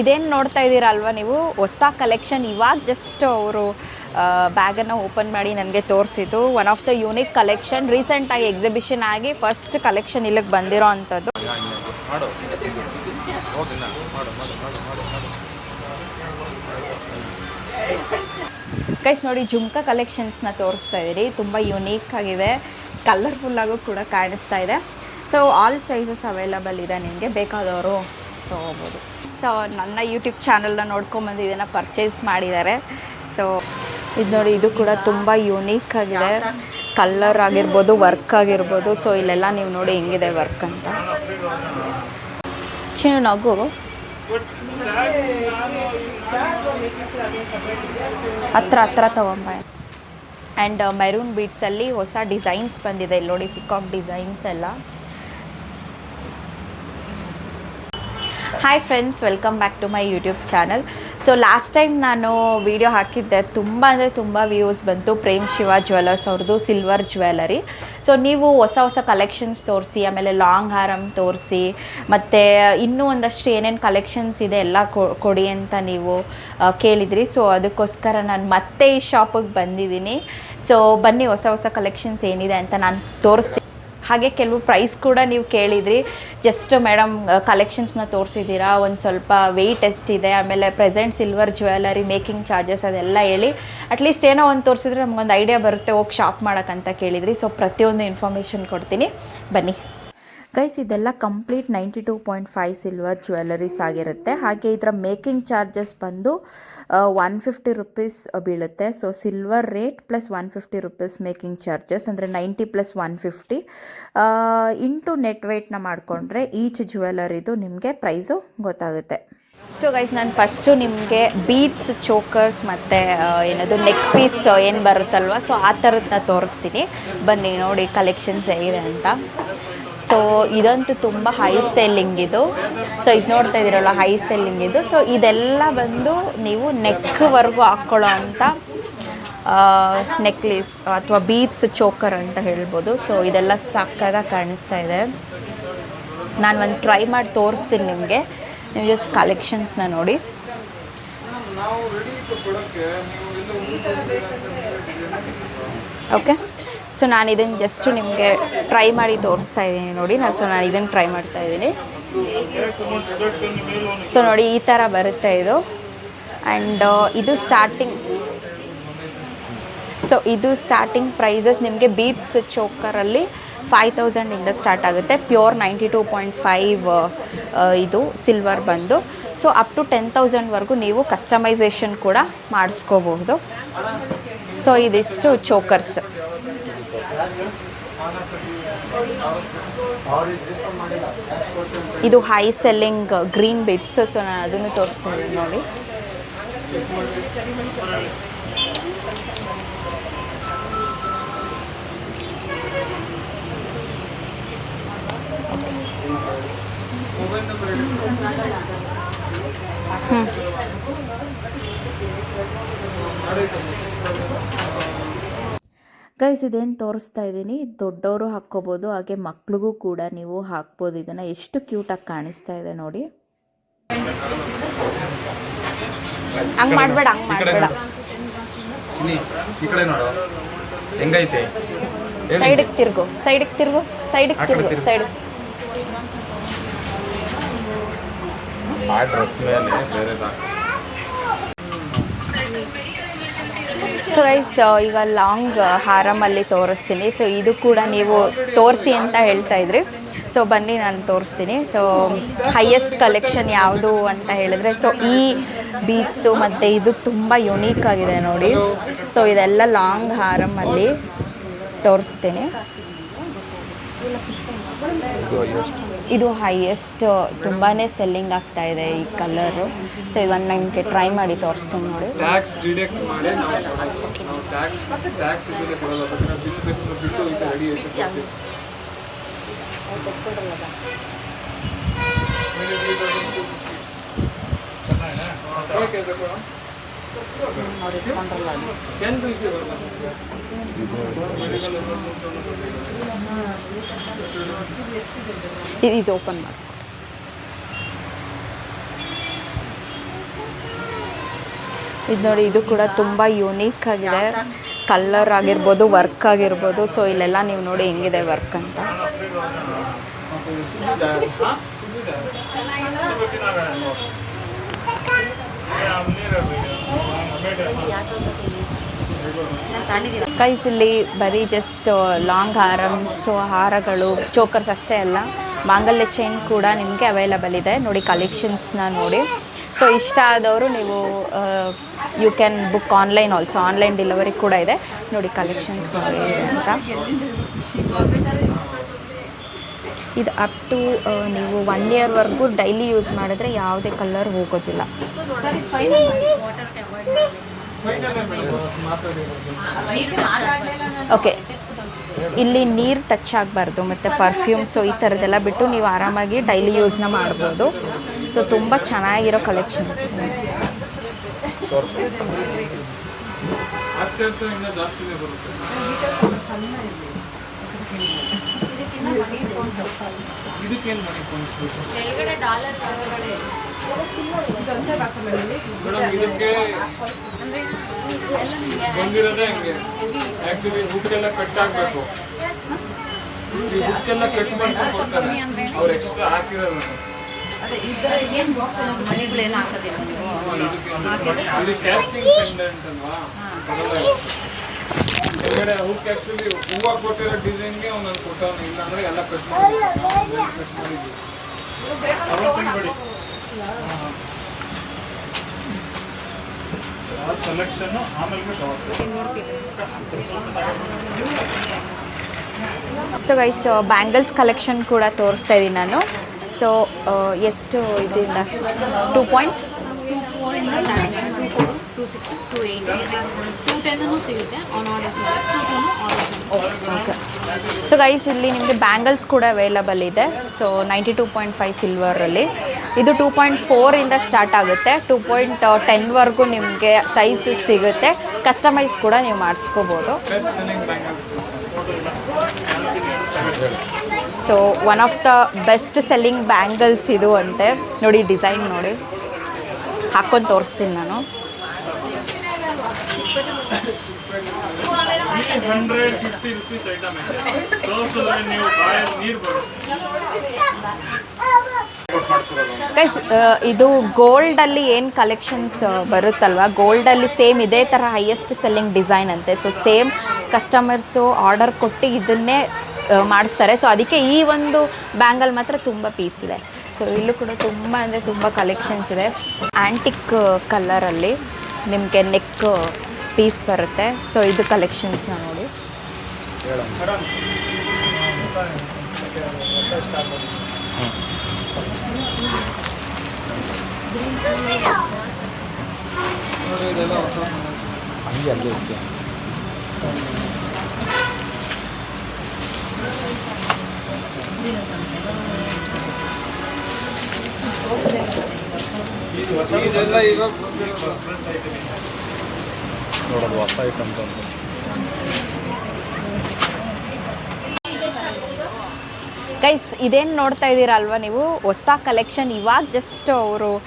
ಇದೇನು ನೋಡ್ತಾ ಇದ್ದೀರಲ್ವ ನೀವು? ಹೊಸ ಕಲೆಕ್ಷನ್ ಇವಾಗ ಜಸ್ಟ್ ಅವರು ಬ್ಯಾಗನ್ನು ಓಪನ್ ಮಾಡಿ ನನಗೆ ತೋರಿಸಿದ್ದು. One of the unique collection ರೀಸೆಂಟಾಗಿ ಎಕ್ಸಿಬಿಷನ್ ಆಗಿ ಫಸ್ಟ್ ಕಲೆಕ್ಷನ್ ಇಲ್ಲಿಗೆ ಬಂದಿರೋ ಅಂಥದ್ದು. ಗೈಸ್ ನೋಡಿ ಜುಮ್ಕಾ ಕಲೆಕ್ಷನ್ಸ್ನ ತೋರಿಸ್ತಾ ಇದ್ದೀರಿ. ತುಂಬ ಯುನೀಕ್ ಆಗಿದೆ. ಕಲರ್ಫುಲ್ಲಾಗೂ ಕೂಡ ಕಾಣಿಸ್ತಾ ಇದೆ. ಸೊ ಆಲ್ ಸೈಜಸ್ ಅವೈಲಬಲ್ ಇದೆ ನಿಮಗೆ. ಬೇಕಾದವರು ತೊಗೋಬೋದು. ಸೊ ನನ್ನ ಯೂಟ್ಯೂಬ್ ಚಾನಲ್ನ ನೋಡ್ಕೊಂಬಂದು ಇದನ್ನು ಪರ್ಚೇಸ್ ಮಾಡಿದ್ದಾರೆ. ಸೊ ಇದು ನೋಡಿ, ಇದು ಕೂಡ ತುಂಬ ಯುನೀಕ್ ಆಗಿದೆ. ಕಲ್ಲರ್ ಆಗಿರ್ಬೋದು ವರ್ಕ್ ಆಗಿರ್ಬೋದು. ಸೊ ಇಲ್ಲೆಲ್ಲ ನೀವು ನೋಡಿ ಹೆಂಗಿದೆ ವರ್ಕ್ ಅಂತ. ಚಿನ್ನು ನಗು ಹತ್ರ ಹತ್ರ ತಗೊಂಬ. ಆ್ಯಂಡ್ ಮೆರೂನ್ ಬೀಟ್ಸಲ್ಲಿ ಹೊಸ ಡಿಸೈನ್ಸ್ ಬಂದಿದೆ. ಇಲ್ಲಿ ನೋಡಿ ಪಿಕಾಕ್ ಡಿಸೈನ್ಸ್ ಎಲ್ಲ. Hi friends welcome back to my YouTube channel so last time ನಾನು ವಿಡಿಯೋ ಹಾಕಿದ್ದೆ, ತುಂಬ ಅಂದರೆ ತುಂಬ ವ್ಯೂಸ್ ಬಂತು. ಪ್ರೇಮ್ ಶಿವ ಜ್ಯುವೆಲರ್ಸ್ ಅವ್ರದ್ದು ಸಿಲ್ವರ್ ಜ್ಯುವೆಲರಿ ಸೊ ನೀವು ಹೊಸ ಹೊಸ ಕಲೆಕ್ಷನ್ಸ್ ತೋರಿಸಿ, ಆಮೇಲೆ ಲಾಂಗ್ ಹಾರಮ್ ತೋರಿಸಿ, ಮತ್ತು ಇನ್ನೂ ಒಂದಷ್ಟು ಏನೇನು ಕಲೆಕ್ಷನ್ಸ್ ಇದೆ ಎಲ್ಲ ಕೊಡಿ ಅಂತ ನೀವು ಕೇಳಿದ್ರಿ. ಸೊ ಅದಕ್ಕೋಸ್ಕರ ನಾನು ಮತ್ತೆ ಈ ಶಾಪಿಗೆ ಬಂದಿದ್ದೀನಿ. ಸೊ ಬನ್ನಿ, ಹೊಸ ಹೊಸ ಕಲೆಕ್ಷನ್ಸ್ ಏನಿದೆ ಅಂತ ನಾನು ತೋರಿಸ್ತೀನಿ. ಹಾಗೆ ಕೆಲವು ಪ್ರೈಸ್ ಕೂಡ ನೀವು ಕೇಳಿದ್ರಿ. ಜಸ್ಟ್ ಮೇಡಮ್ ಕಲೆಕ್ಷನ್ಸ್ನ ತೋರಿಸಿದ್ದೀರಾ? ಒಂದು ಸ್ವಲ್ಪ ವೆಯ್ಟ್ ಇದೆ, ಆಮೇಲೆ present silver jewellery making charges ಅದೆಲ್ಲ ಹೇಳಿ. ಅಟ್ಲೀಸ್ಟ್ ಏನೋ ಒಂದು ತೋರಿಸಿದ್ರೆ ನಮ್ಗೊಂದು ಐಡಿಯಾ ಬರುತ್ತೆ, ಹೋಗಿ ಶಾಪ್ ಮಾಡೋಕ್ಕಂತ ಕೇಳಿದ್ರಿ. ಸೊ ಪ್ರತಿಯೊಂದು ಇನ್ಫಾರ್ಮೇಷನ್ ಕೊಡ್ತೀನಿ. ಬನ್ನಿ. ಗೈಸ್ ಇದೆಲ್ಲ complete ninety two point five silver jewelleries ಆಗಿರುತ್ತೆ. ಹಾಗೆ ಇದರ ಮೇಕಿಂಗ್ ಚಾರ್ಜಸ್ ಬಂದು ಒನ್ ಫಿಫ್ಟಿ ರುಪೀಸ್ ಬೀಳುತ್ತೆ. So silver rate plus one fifty rupees making charges ಅಂದರೆ ninety plus one fifty into net ವೆಯ್ಟ್ನ ಮಾಡಿಕೊಂಡ್ರೆ ಈಚ್ ಜ್ಯುವೆಲರಿದು ನಿಮಗೆ ಪ್ರೈಸು ಗೊತ್ತಾಗುತ್ತೆ. ಸೊ ಗೈಸ್ ನಾನು ಫಸ್ಟು ನಿಮಗೆ ಬೀಟ್ಸ್ ಚೋಕರ್ಸ್ ಮತ್ತು ಏನದು ನೆಕ್ ಪೀಸ್ ಏನು ಬರುತ್ತಲ್ವ ಸೊ ಆ ಥರದನ್ನ ತೋರಿಸ್ತೀನಿ. ಬನ್ನಿ, ನೋಡಿ ಕಲೆಕ್ಷನ್ಸ್ ಹೇಗಿದೆ ಅಂತ. ಸೊ ಇದಂತೂ ತುಂಬ ಹೈ ಸೆಲ್ಲಿಂಗ್ ಇದು. ಸೊ ಇದು ನೋಡ್ತಾ ಇದ್ದೀರಲ್ಲ ಹೈ ಸೆಲ್ಲಿಂಗ್ ಇದು. ಸೊ ಇದೆಲ್ಲ ಬಂದು ನೀವು ನೆಕ್ವರೆಗೂ ಹಾಕ್ಕೊಳ್ಳೋ ಅಂಥ ನೆಕ್ಲೇಸ್ ಅಥವಾ ಬೀಟ್ಸ್ ಚೋಕರ್ ಅಂತ ಹೇಳ್ಬೋದು. ಸೊ ಇದೆಲ್ಲ ಸಕ್ಕದಾಗಿ ಕಾಣಿಸ್ತಾ ಇದೆ. ನಾನು ಒಂದು ಟ್ರೈ ಮಾಡಿ ತೋರಿಸ್ತೀನಿ ನಿಮಗೆ. ನೀವು ಜಸ್ಟ್ ಕಲೆಕ್ಷನ್ಸ್ನ ನೋಡಿ. ಓಕೆ ಸೊ ನಾನು ಇದನ್ನು ಜಸ್ಟ್ ನಿಮಗೆ ಟ್ರೈ ಮಾಡಿ ತೋರಿಸ್ತಾ ಇದ್ದೀನಿ ನೋಡಿ. ನಾನು ಸೊ ನಾನು ಇದನ್ನು ಟ್ರೈ ಮಾಡ್ತಾ ಇದ್ದೀನಿ. ಸೊ ನೋಡಿ, ಈ ಥರ ಬರುತ್ತೆ ಇದು. ಆ್ಯಂಡ್ ಇದು ಸ್ಟಾರ್ಟಿಂಗ್ ಸೊ ಇದು ಸ್ಟಾರ್ಟಿಂಗ್ ಪ್ರೈಸಸ್ ನಿಮಗೆ ಬೀಟ್ಸ್ ಚೋಕರಲ್ಲಿ ಫೈವ್ ತೌಸಂಡಿಂದ ಸ್ಟಾರ್ಟ್ ಆಗುತ್ತೆ. Pure ninety two point five ಇದು ಸಿಲ್ವರ್ ಬಂದು. ಸೊ ಅಪ್ ಟು ಟೆನ್ ತೌಸಂಡ್ವರೆಗೂ ನೀವು ಕಸ್ಟಮೈಸೇಷನ್ ಕೂಡ ಮಾಡಿಸ್ಕೋಬಹುದು. ಸೊ ಇದಿಷ್ಟು ಚೋಕರ್ಸ್ ಇದು high selling green beads so ನಾನು ಅದನ್ನು ತೋರಿಸ್ತಾ ಇದ್ದೀನಿ ನೋಡಿ ಗೈಸ್ ಇದೇನು ತೋರಿಸ್ತಾ ಇದ್ದೀನಿ ದೊಡ್ಡವರು ಹಾಕ್ಕೋಬೋದು ಹಾಗೆ ಮಕ್ಳಿಗೂ ಕೂಡ ನೀವು ಹಾಕ್ಬೋದು. ಇದನ್ನು ಎಷ್ಟು ಕ್ಯೂಟಾಗಿ ಕಾಣಿಸ್ತಾ ಇದೆ ನೋಡಿ. ಹಂಗೆ ಮಾಡಬೇಡ ಹಂಗೆ ಮಾಡಬೇಡ. ಈ ಕಡೆ ನೋಡು. ಹೆಂಗೈತೆ. ಸೈಡಿಗೆ ತಿರುಗು ಸೈಡಿಗೆ ತಿರುಗು ಸೈಡಿಗೆ ತಿರ್ಗು. ಸೈಡ್ ಆ ಡ್ರೆಸ್ ಮೇಲೆ ಬೇರೆದ ಸೊ ಗೈಸ್ ಈಗ ಲಾಂಗ್ ಹಾರಮಲ್ಲಿ ತೋರಿಸ್ತೀನಿ. ಸೊ ಇದು ಕೂಡ ನೀವು ತೋರಿಸಿ ಅಂತ ಹೇಳ್ತಾ ಇದ್ರಿ. ಸೊ ಬನ್ನಿ, ನಾನು ತೋರಿಸ್ತೀನಿ. ಸೊ ಹೈಯೆಸ್ಟ್ ಕಲೆಕ್ಷನ್ ಯಾವುದು ಅಂತ ಹೇಳಿದ್ರೆ ಸೊ ಈ ಬೀಚ್ಸು ಮತ್ತು ಇದು ತುಂಬ ಯುನೀಕ್ ಆಗಿದೆ ನೋಡಿ. ಸೊ ಇದೆಲ್ಲ ಲಾಂಗ್ ಹಾರಮಲ್ಲಿ ತೋರಿಸ್ತೀನಿ. ಇದು ಹೈಯೆಸ್ಟ್ ತುಂಬಾ ಸೆಲ್ಲಿಂಗ್ ಆಗ್ತಾ ಇದೆ ಈ ಕಲರು ಸೊ ಇದನ್ನು ನಂಗೆ ಟ್ರೈ ಮಾಡಿ ತೋರಿಸ್ತು ನೋಡಿ. ಟ್ಯಾಕ್ಸ್ ಡಿಡಕ್ಟ್ ಮಾಡಿ ನಾವು ನಾವು ಟ್ಯಾಕ್ಸ್ ಟ್ಯಾಕ್ಸ್ ಇದಕ್ಕೆ ಕೊಡಲ್ಲ. ಬೇಕಾದ್ರೆ ಬಿಲ್ ಬೇಕು ಬಿಟ್ಟು ಈಗ ರೆಡಿ ಐತೆ ಕೊಡ್ತೀವಿ. ಇದು ಓಪನ್ ಮಾಡಿ. ಇದು ನೋಡಿ, ಇದು ಕೂಡ ತುಂಬ ಯೂನಿಕ್ ಆಗಿದೆ. ಕಲರ್ ಆಗಿರ್ಬೋದು ವರ್ಕ್ ಆಗಿರ್ಬೋದು. ಸೊ ಇಲ್ಲೆಲ್ಲ ನೀವು ನೋಡಿ ಹೆಂಗಿದೆ ವರ್ಕ್ ಅಂತ ಮತ್ತೆ ಸಿಗ್ಗಿದೆ ಹಾ ಸಿಗ್ಗಿದೆ ಕೈಸ್ ಇಲ್ಲಿ ಬರೀ ಜಸ್ಟ್ ಲಾಂಗ್ ಹಾರಮ್ಸು ಹಾರಗಳು, ಚೋಕರ್ಸ್ ಅಷ್ಟೇ ಅಲ್ಲ, ಮಾಂಗಲ್ಯ ಚೈನ್ ಕೂಡ ನಿಮಗೆ ಅವೈಲಬಲ್ ಇದೆ. ನೋಡಿ ಕಲೆಕ್ಷನ್ಸ್ನ ನೋಡಿ. ಸೊ ಇಷ್ಟ ಆದವರು ನೀವು you can book online also online delivery ಕೂಡ ಇದೆ. ನೋಡಿ ಕಲೆಕ್ಷನ್ಸ್ ನೋಡಿ ಅಂತ. ಇದು ಅಪ್ ಟು ನೀವು ಒನ್ ಇಯರ್ವರೆಗೂ ಡೈಲಿ ಯೂಸ್ ಮಾಡಿದ್ರೆ ಯಾವುದೇ ಕಲರ್ ಹೋಗೋದಿಲ್ಲ. ಓಕೆ ಇಲ್ಲಿ ನೀರು ಟಚ್ ಆಗಬಾರ್ದು ಮತ್ತು ಪರ್ಫ್ಯೂಮ್ಸು ಈ ಥರದ್ದೆಲ್ಲ ಬಿಟ್ಟು ನೀವು ಆರಾಮಾಗಿ ಡೈಲಿ ಯೂಸ್ನ ಮಾಡ್ಬೋದು. ಸೊ ತುಂಬ ಚೆನ್ನಾಗಿರೋ ಕಲೆಕ್ಷನ್ಸ್ ಆಕ್ಸೆಸ್ ಇಂದ ಜಾಸ್ತಿನೇ ಬರುತ್ತೆ ಇದಕ್ಕೇನು ಮನೆ ಕೊಡಿಸ್ಬೇಕು ಮೇಡಮ್ ಇದಕ್ಕೆ ಬಂದಿರೋದೇ ಹಂಗೆ. ಆಕ್ಚುಲಿ ಬುಕ್ ಎಲ್ಲ ಕಟ್ ಆಗಬೇಕು. ಈ ಬುಕ್ ಕಟ್ ಮಾಡಿಸಿ ಕೊಡ್ತಾರೆ ಅವ್ರು ಎಕ್ಸ್ಟ್ರಾ ಹಾಕಿರೋದು. ಮಣಿಗಳೇನು ಹಾಕೋದಿಲ್ಲ ನೀವು? ಇದು ಕ್ಯಾಸ್ಟಿಂಗ್ ಪೆಂಡೆಂಟ್ ಅಲ್ವಾ? ಕೆಳಗಡೆ ಹುಕ್ ಆಕ್ಚುಲಿ ಹೂವ ಕೊಟ್ಟಿರೋ ಡಿಸೈನ್ಗೆ ಒಂದೊಂದು ಕೊಟ್ಟವನು ಇಲ್ಲ ಅಂದ್ರೆ ಎಲ್ಲ ಕಟ್ ಮಾಡಿ ಕಟ್ ಮಾಡಿದ್ವಿ ಆಮೇಲೆ ಸೊ ಗೈಸ್ ಬ್ಯಾಂಗಲ್ಸ್ ಕಲೆಕ್ಷನ್ ಕೂಡ ತೋರಿಸ್ತಾ ಇದ್ದೀನಿ ನಾನು. ಸೊ ಎಷ್ಟು ಇದರಿಂದ? Two point two six two eight two ಟೆನ್ನೂ ಸಿಗುತ್ತೆ on orders okay so guys ಇಲ್ಲಿ ನಿಮಗೆ ಬ್ಯಾಂಗಲ್ಸ್ ಕೂಡ ಅವೈಲಬಲ್ ಇದೆ so ninety two point five ಸಿಲ್ವರಲ್ಲಿ ಇದು ಟೂ ಪಾಯಿಂಟ್ ಫೋರಿಂದ ಸ್ಟಾರ್ಟ್ ಆಗುತ್ತೆ ಟೂ ಪಾಯಿಂಟ್ ಟೆನ್ವರೆಗೂ ನಿಮಗೆ ಸೈಜಸ್ ಸಿಗುತ್ತೆ ಕಸ್ಟಮೈಸ್ ಕೂಡ ನೀವು ಮಾಡಿಸ್ಕೋಬೋದು so one of the best selling bangles ಇದು ಅಂತೆ ನೋಡಿ ಡಿಸೈನ್ ನೋಡಿ ಹಾಕೊಂಡು ತೋರಿಸ್ತೀನಿ ನಾನು ಹಂಡ್ರೆಡ್ ಫಿಫ್ಟಿ ರುಪೀಸ್ ಐಟಮ್ ಇದೆ ನೀವು ಬಾಯಲ್ಲಿ ನೀರು ಗೈಸ್ ಇದು ಗೋಲ್ಡಲ್ಲಿ ಏನು ಕಲೆಕ್ಷನ್ಸ್ ಗೋಲ್ಡ್ ಗೋಲ್ಡಲ್ಲಿ ಸೇಮ್ ಇದೇ ಥರ ಹೈಯೆಸ್ಟ್ ಸೆಲ್ಲಿಂಗ್ ಡಿಸೈನ್ ಅಂತೆ. ಸೊ ಸೇಮ್ ಕಸ್ಟಮರ್ಸು ಆರ್ಡರ್ ಕೊಟ್ಟು ಇದನ್ನೇ ಆ, ಮಾಡಿಸ್ತಾರೆ. ಸೊ ಅದಕ್ಕೆ ಈ ಒಂದು ಬ್ಯಾಂಗಲ್ ಮಾತ್ರ ತುಂಬ ಪೀಸ್ ಇದೆ. ಸೊ ಇಲ್ಲೂ ಕೂಡ ತುಂಬ ಅಂದರೆ ತುಂಬ ಕಲೆಕ್ಷನ್ಸ್ ಇದೆ. ಆ್ಯಂಟಿಕ್ ಕಲರಲ್ಲಿ ನಿಮಗೆ ನೆಕ್ ಪೀಸ್ ಬರುತ್ತೆ. ಸೊ ಇದು ಕಲೆಕ್ಷನ್ಸ್ನ ನೋಡಿ. ಇದೆಲ್ಲ ಇವಾಗ ಬರ್ಬೇಕು. ನೋಡೋದು ಹೊಸ ಐಟಮ್ ತಂದು ಗೈಸ್ ಇದೇನು ನೋಡ್ತಾ ಇದ್ದೀರಾ ಅಲ್ವಾ ನೀವು? ಹೊಸ ಕಲೆಕ್ಷನ್ ಇವಾಗ ಜಸ್ಟ್ ಅವರು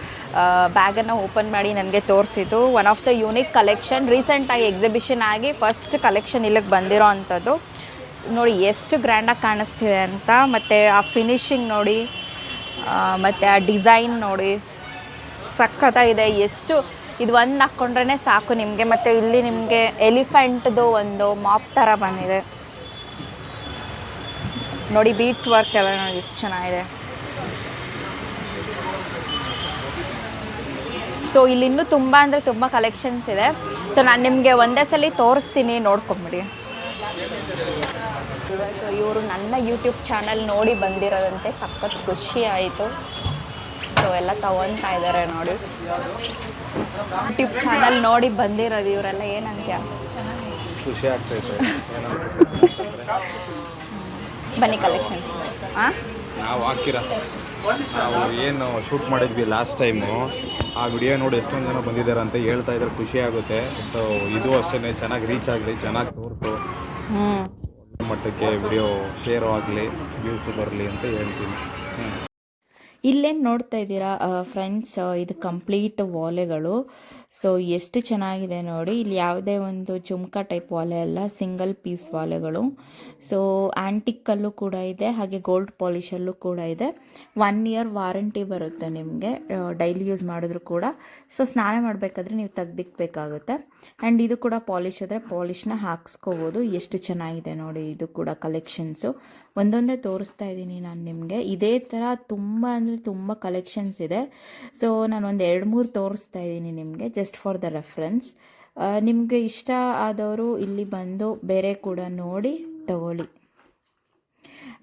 ಬ್ಯಾಗನ್ನು ಓಪನ್ ಮಾಡಿ ನನಗೆ ತೋರಿಸಿದ್ದು. One of the unique collection ರೀಸೆಂಟಾಗಿ ಎಕ್ಸಿಬಿಷನ್ ಆಗಿ ಫಸ್ಟ್ ಕಲೆಕ್ಷನ್ ಇಲ್ಲಿಗೆ ಬಂದಿರೋ ಅಂಥದ್ದು. ಸ್- ನೋಡಿ ಎಷ್ಟು ಗ್ರ್ಯಾಂಡಾಗಿ ಕಾಣಿಸ್ತಿದೆ ಅಂತ. ಮತ್ತು ಆ ಫಿನಿಶಿಂಗ್ ನೋಡಿ ಮತ್ತು ಆ ಡಿಸೈನ್ ನೋಡಿ. ಸಖತ್ತಾಗಿದೆ. ಎಷ್ಟು ಇದು ಒಂದು ಹಾಕ್ಕೊಂಡ್ರೆ ಸಾಕು ನಿಮಗೆ. ಮತ್ತು ಇಲ್ಲಿ ನಿಮಗೆ ಎಲಿಫೆಂಟ್ದು ಒಂದು ಮಾಪ್ ಥರ ಬಂದಿದೆ. ನೋಡಿ, ಬೀಟ್ಸ್ ವರ್ಕ್ ಎಲ್ಲ ನೋಡಿ ಎಷ್ಟು ಚೆನ್ನಾಗಿದೆ. ಸೊ ಇಲ್ಲಿ ಇನ್ನೂ ತುಂಬ ಅಂದರೆ ತುಂಬ ಕಲೆಕ್ಷನ್ಸ್ ಇದೆ. ಸೊ ನಾನು ನಿಮಗೆ ಒಂದೇ ಸಲ ತೋರಿಸ್ತೀನಿ, ನೋಡ್ಕೊಂಬಿಡಿ. ಸೊ ಇವರು ನನ್ನ ಯೂಟ್ಯೂಬ್ ಚಾನಲ್ ನೋಡಿ ಬಂದಿರೋದಂತೆ. ಸಖತ್ ಖುಷಿ ಆಯಿತು. ಸೊ ಎಲ್ಲ ತಗೊತಾ ಇದ್ದಾರೆ ನೋಡಿ. ಯೂಟ್ಯೂಬ್ ಚಾನಲ್ ನೋಡಿ ಬಂದಿರೋದು ಇವರೆಲ್ಲ ಏನಂತ್ಯ? ಖುಷಿ ಆಗ್ತೈತೆ ಬನ್ನಿ ಕಲೆಕ್ಷನ್ಸ್ ಹಾಂ ನಾವು ಹಾಕಿರ. ನಾವು ಏನು ಶೂಟ್ ಮಾಡಿದ್ವಿ ಲಾಸ್ಟ್ ಟೈಮು ಆ ವಿಡಿಯೋ ನೋಡಿ ಎಷ್ಟೊಂದು ಜನ ಬಂದಿದ್ದಾರೆ ಅಂತ ಹೇಳ್ತಾ ಇದ್ರೆ ಖುಷಿ ಆಗುತ್ತೆ. ಸೊ ಇದು ಅಷ್ಟೇ ಚೆನ್ನಾಗಿ ರೀಚ್ ಆಗಲಿ ಚೆನ್ನಾಗಿ ತೋರಿಸು. ಹ್ಞೂ ಮಟ್ಟಕ್ಕೆ ವಿಡಿಯೋ ಶೇರ್ ಆಗಲಿ ವ್ಯೂಸು ಬರಲಿ ಅಂತ ಹೇಳ್ತೀನಿ. ಇಲ್ಲೇನು ನೋಡ್ತಾ ಇದ್ದೀರಾ ಫ್ರೆಂಡ್ಸ್ ಇದು ಕಂಪ್ಲೀಟ್ ವಾಲೆಗಳು? ಸೊ ಎಷ್ಟು ಚೆನ್ನಾಗಿದೆ ನೋಡಿ, ಇಲ್ಲಿ ಯಾವುದೇ ಒಂದು ಜುಮ್ಕಾ ಟೈಪ್ ವಾಲೆ ಅಲ್ಲ ಸಿಂಗಲ್ ಪೀಸ್ ವಾಲೆಗಳು ಸೊ ಆ್ಯಂಟಿಕ್ಕಲ್ಲೂ ಕೂಡ ಇದೆ, ಹಾಗೆ ಗೋಲ್ಡ್ ಪಾಲಿಶಲ್ಲೂ ಕೂಡ ಇದೆ. ಒನ್ ಇಯರ್ ವಾರಂಟಿ ಬರುತ್ತೆ ನಿಮಗೆ ಡೈಲಿ ಯೂಸ್ ಮಾಡಿದ್ರು ಕೂಡ. ಸೊ ಸ್ನಾನ ಮಾಡಬೇಕಾದ್ರೆ ನೀವು ತೆಗ್ದಿಕ್ಬೇಕಾಗುತ್ತೆ. ಆ್ಯಂಡ್ ಇದು ಕೂಡ ಪಾಲಿಶ್ ಆದರೆ ಪಾಲಿಶ್ನ ಹಾಕ್ಸ್ಕೋಬೋದು. ಎಷ್ಟು ಚೆನ್ನಾಗಿದೆ ನೋಡಿ ಇದು ಕೂಡ ಕಲೆಕ್ಷನ್ಸು ಒಂದೊಂದೇ ತೋರಿಸ್ತಾ ಇದ್ದೀನಿ ನಾನು ನಿಮಗೆ. ಇದೇ ಥರ ತುಂಬ ಅಂದರೆ ತುಂಬ ಕಲೆಕ್ಷನ್ಸ್ ಇದೆ. ಸೊ ನಾನು ಒಂದು ಎರಡು ಮೂರು ತೋರಿಸ್ತಾ ಇದ್ದೀನಿ ನಿಮಗೆ. ಜಸ್ಟ್ ಫಾರ್ ದ ರೆಫರೆನ್ಸ್ ನಿಮಗೆ ಇಷ್ಟ ಆದವರು ಇಲ್ಲಿ ಬಂದು ಬೇರೆ ಕೂಡ ನೋಡಿ ತಗೊಳ್ಳಿ.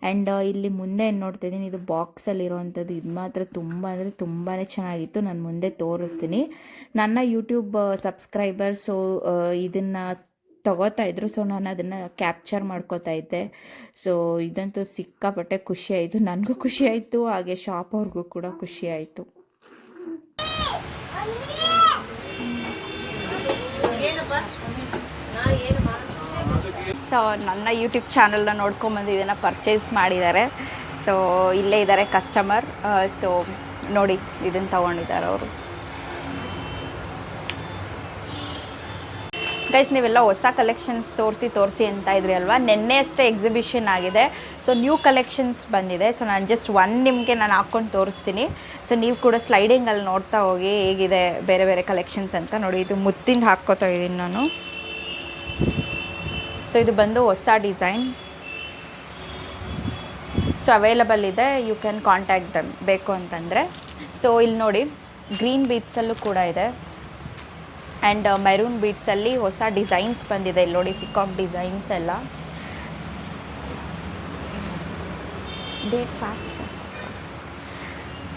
ಆ್ಯಂಡ್ ಇಲ್ಲಿ ಮುಂದೆ ಏನು ನೋಡ್ತಾ ಇದ್ದೀನಿ, ಇದು ಬಾಕ್ಸಲ್ಲಿರೋವಂಥದ್ದು ಇದು ಮಾತ್ರ ತುಂಬ ಅಂದರೆ ತುಂಬಾ ಚೆನ್ನಾಗಿತ್ತು. ನಾನು ಮುಂದೆ ತೋರಿಸ್ತೀನಿ. ನನ್ನ ಯೂಟ್ಯೂಬ್ ಸಬ್ಸ್ಕ್ರೈಬರ್ಸು ಇದನ್ನು ತಗೋತಾ ಇದ್ರು. ಸೊ ನಾನು ಅದನ್ನು ಕ್ಯಾಪ್ಚರ್ ಮಾಡ್ಕೋತಾ ಇದ್ದೆ. ಸೊ ಇದಂತೂ ಸಿಕ್ಕಾಪಟ್ಟೆ ಖುಷಿ ಆಯಿತು. ನನಗೂ ಖುಷಿ ಆಯಿತು. ಹಾಗೆ ಶಾಪ್ ಅವ್ರಿಗೂ ಕೂಡ ಖುಷಿ ಆಯಿತು. ಸೊ ನನ್ನ ಯೂಟ್ಯೂಬ್ ಚಾನಲ್ನ ನೋಡ್ಕೊಂಬಂದು ಇದನ್ನು ಪರ್ಚೇಸ್ ಮಾಡಿದ್ದಾರೆ. ಸೊ ಇಲ್ಲೇ ಇದ್ದಾರೆ ಕಸ್ಟಮರ್ ಸೊ ನೋಡಿ ಇದನ್ನು ತೊಗೊಂಡಿದ್ದಾರೆ ಅವರು. ಗೈಸ್ ನೀವೆಲ್ಲ ಹೊಸ ಕಲೆಕ್ಷನ್ಸ್ ತೋರಿಸಿ ತೋರಿಸಿ ಅಂತ ಇದ್ರಿ ಅಲ್ವಾ? ನಿನ್ನೆ ಅಷ್ಟೇ ಎಕ್ಸಿಬಿಷನ್ ಆಗಿದೆ. ಸೊ ನ್ಯೂ ಕಲೆಕ್ಷನ್ಸ್ ಬಂದಿದೆ. ಸೊ ನಾನು ಜಸ್ಟ್ ಒನ್ ನಿಮಗೆ ನಾನು ಹಾಕ್ಕೊಂಡು ತೋರಿಸ್ತೀನಿ. ಸೊ ನೀವು ಕೂಡ ಸ್ಲೈಡಿಂಗಲ್ಲಿ ನೋಡ್ತಾ ಹೋಗಿ ಹೇಗಿದೆ ಬೇರೆ ಬೇರೆ ಕಲೆಕ್ಷನ್ಸ್ ಅಂತ ನೋಡಿ. ಇದು ಮುತ್ತಿಂದ ಹಾಕ್ಕೋತಾ ಇದ್ದೀನಿ ನಾನು. ಸೊ ಇದು ಬಂದು ಹೊಸ ಡಿಸೈನ್ ಸೊ ಅವೈಲಬಲ್ ಇದೆ. ಯು ಕ್ಯಾನ್ ಕಾಂಟ್ಯಾಕ್ಟ್ ದಮ್ ಬೇಕು ಅಂತಂದರೆ. ಸೊ ಇಲ್ಲಿ ನೋಡಿ ಗ್ರೀನ್ ಬೀಚ್ಸಲ್ಲೂ ಕೂಡ ಇದೆ. ಆ್ಯಂಡ್ ಮೆರೂನ್ ಬೀಟ್ಸಲ್ಲಿ ಹೊಸ ಡಿಸೈನ್ಸ್ ಬಂದಿದೆ. ಇಲ್ಲಿ ನೋಡಿ ಪಿಕಾಕ್ ಡಿಸೈನ್ಸ್ ಎಲ್ಲ.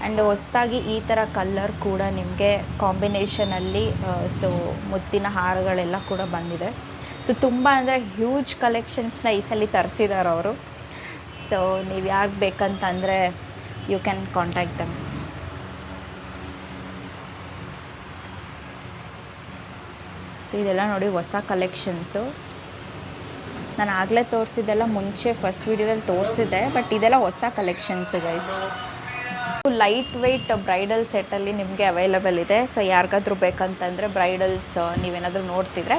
ಆ್ಯಂಡ್ ಹೊಸದಾಗಿ ಈ ಥರ ಕಲ್ಲರ್ ಕೂಡ ನಿಮಗೆ ಕಾಂಬಿನೇಷನಲ್ಲಿ ಸೊ ಮುತ್ತಿನ ಹಾರಗಳೆಲ್ಲ ಕೂಡ ಬಂದಿದೆ. ಸೊ ತುಂಬ ಅಂದರೆ ಹ್ಯೂಜ್ ಕಲೆಕ್ಷನ್ಸ್ನ ಈ ಸಲ ತರಿಸಿದ್ದಾರೆ ಅವರು. ಸೊ ನೀವು ಯಾರು ಬೇಕಂತಂದರೆ you can contact them so ಇದೆಲ್ಲ ನೋಡಿ ಹೊಸ ಕಲೆಕ್ಷನ್ಸು. ನಾನು ಆಗಲೇ ತೋರಿಸಿದ್ದೆಲ್ಲ ಮುಂಚೆ ಫಸ್ಟ್ ವೀಡಿಯೋದಲ್ಲಿ ತೋರಿಸಿದ್ದೆ, ಬಟ್ ಇದೆಲ್ಲ ಹೊಸ collections guys light weight bridal ಸೆಟ್ಟಲ್ಲಿ ನಿಮಗೆ ಅವೈಲಬಲ್ ಇದೆ. ಸೊ ಯಾರಿಗಾದ್ರೂ ಬೇಕಂತಂದರೆ ಬ್ರೈಡಲ್ಸ್ ನೀವೇನಾದರೂ ನೋಡ್ತಿದ್ರೆ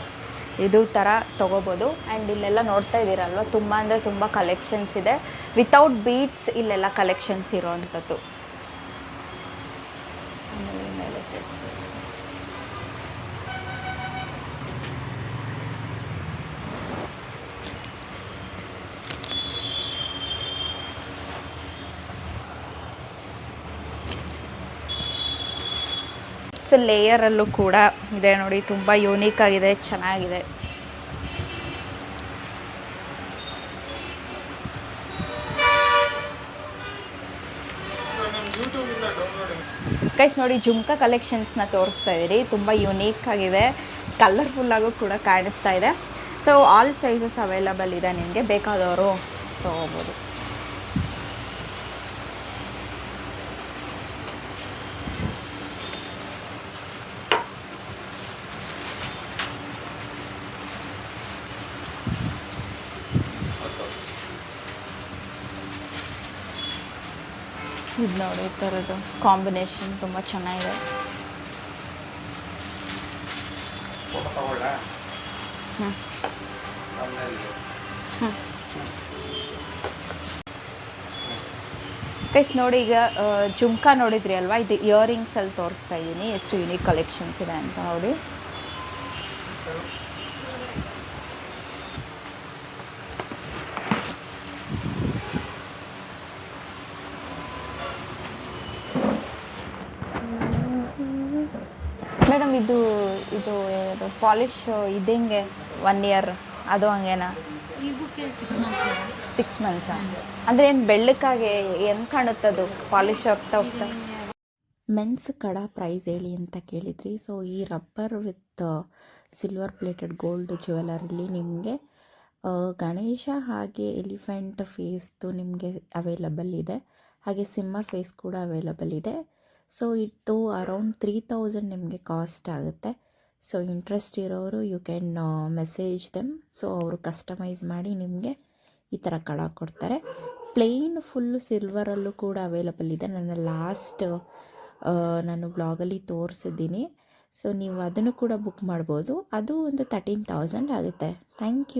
ಇದು ಥರ ತೊಗೋಬೋದು. ಆ್ಯಂಡ್ ಇಲ್ಲೆಲ್ಲ ನೋಡ್ತಾ ಇದ್ದೀರಲ್ವ, ತುಂಬ ಅಂದರೆ ತುಂಬ ಕಲೆಕ್ಷನ್ಸ್ ಇದೆ. ವಿತೌಟ್ ಬೀಟ್ಸ್ ಇಲ್ಲೆಲ್ಲ ಕಲೆಕ್ಷನ್ಸ್ ಇರೋವಂಥದ್ದು ಸೊ ಲೇಯರಲ್ಲೂ ಕೂಡ ಇದೆ ನೋಡಿ, ತುಂಬ ಯೂನಿಕ್ ಆಗಿದೆ, ಚೆನ್ನಾಗಿದೆ. ಕೈಸ್ ನೋಡಿ ಜುಮ್ಕಾ ಕಲೆಕ್ಷನ್ಸ್ನ ತೋರಿಸ್ತಾ ಇದ್ದೀರಿ. ತುಂಬ ಯುನೀಕ್ ಆಗಿದೆ. ಕಲರ್ಫುಲ್ಲಾಗೂ ಕೂಡ ಕಾಣಿಸ್ತಾ ಇದೆ. ಸೊ ಆಲ್ ಸೈಜಸ್ ಅವೈಲಬಲ್ ಇದೆ ನಿಮಗೆ. ಬೇಕಾದವರು ತೊಗೋಬೋದು. ಇದು ನೋಡಿ ಈ ಥರದ್ದು ಕಾಂಬಿನೇಷನ್ ತುಂಬ ಚೆನ್ನಾಗಿದೆ. ಹ್ಞೂ ಗೈಸ್ ನೋಡಿ ಈಗ ಜುಮ್ಕಾ ನೋಡಿದ್ರಿ ಅಲ್ವಾ? ಇದು ಇಯರಿಂಗ್ಸಲ್ಲಿ ತೋರಿಸ್ತಾ ಇದ್ದೀನಿ ಎಷ್ಟು ಯುನೀಕ್ ಕಲೆಕ್ಷನ್ಸ್ ಇದೆ ಅಂತ ನೋಡಿ ಮೇಡಮ್ ಇದು ಇದು ಇದು ಪಾಲಿಶ್ ಇದಂಗೆ ಒನ್ ಇಯರ್ ಅದು ಹಂಗೇನಾ? ಇವಕ್ಕೆ ಸಿಕ್ಸ್ ಮಂತ್ಸ್ ಅಂದ್ರೆ ಸಿಕ್ಸ್ ಮಂತ್ಸಾ ಅಂದರೆ ಏನು ಬೆಳ್ಳಕ್ಕಾಗಿ ಹೆಂಗೆ ಕಾಣುತ್ತದು ಪಾಲಿಶ್ ಹೋಗ್ತಾ ಹೋಗ್ತಾ? ಮೆನ್ಸ್ ಕಡ ಪ್ರೈಸ್ ಹೇಳಿ ಅಂತ ಕೇಳಿದ್ರಿ. ಸೊ ಈ rubber with silver plated gold ಜ್ಯುವೆಲರಿಲಿ ನಿಮಗೆ ಗಣೇಶ ಹಾಗೆ ಎಲಿಫೆಂಟ್ ಫೇಸ್ದು ನಿಮಗೆ ಅವೈಲಬಲ್ ಇದೆ. ಹಾಗೆ ಸಿಂಹ ಫೇಸ್ ಕೂಡ ಅವೈಲಬಲ್ ಇದೆ. ಸೊ ಇದು ಅರೌಂಡ್ ತ್ರೀ ತೌಸಂಡ್ ನಿಮಗೆ ಕಾಸ್ಟ್ ಆಗುತ್ತೆ. ಸೊ ಇಂಟ್ರೆಸ್ಟ್ ಇರೋರು you can message them so ಅವರು ಕಸ್ಟಮೈಸ್ ಮಾಡಿ ನಿಮಗೆ ಈ ಥರ ಕಡ ಕೊಡ್ತಾರೆ. ಪ್ಲೇನ್ ಫುಲ್ಲು ಸಿಲ್ವರಲ್ಲೂ ಕೂಡ ಅವೈಲಬಲ್ ಇದೆ. ನನ್ನ ಲಾಸ್ಟ್ ನಾನು ಬ್ಲಾಗಲ್ಲಿ ತೋರಿಸಿದ್ದೀನಿ. ಸೊ ನೀವು ಅದನ್ನು ಕೂಡ ಬುಕ್ ಮಾಡ್ಬೋದು. ಅದು ಒಂದು ತರ್ಟೀನ್ ತೌಸಂಡ್ ಆಗುತ್ತೆ. Thank you